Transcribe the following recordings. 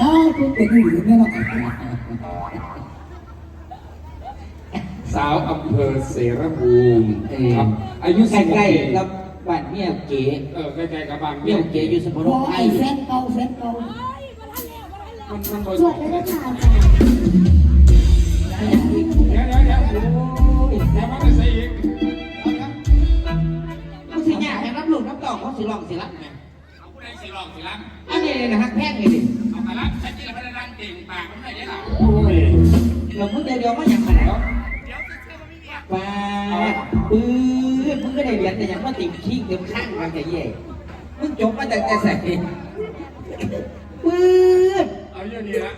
อ้าวคุณเป็นผู้หญิงเนี่ยนะสาวอำเภอเสรภูมิครับ อายุใกสิบหกล้ปีๆกับบ้านเมียเก๋เออใกล้ๆกับบางเมียเก๋อยู่สมุทรพอไทไอ้ยแฟนเก่าแฟนเก่ามันมันบ่สวดได้ด้วยค่ะเดี๋ยวเดี๋ยวเดี๋ยวโอ้ องสิรับอันนี้เลยนะฮักแพงนี่ดิเอามารับฉันจะไม่ได้รังเก่งปากมันไม่ได้หรอโอ้ยเราเพิ่งเดียวๆมาอย่างขนาดป้าปื้ดมึงก็ได้เรียนแต่ยังมาติ่งขี้เต็มข้างกันจะเย่มึงจบมาจากแต่ใส่ปื้ดเอาเรื่องนี้ละ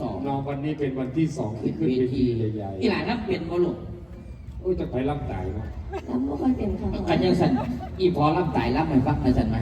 สองน้องวันนี้เป็นวันที่สองที่ขึ้นขึ้นเวเวทีทีใหญ่อีหลานรับเป็นบ่ลูกๆโอ้ยจะไปรับตายเนาะทำไม่ค่อยเป็นค่ะกันยังสันอีพอรับตายรับไม่ฟังกันสันไหม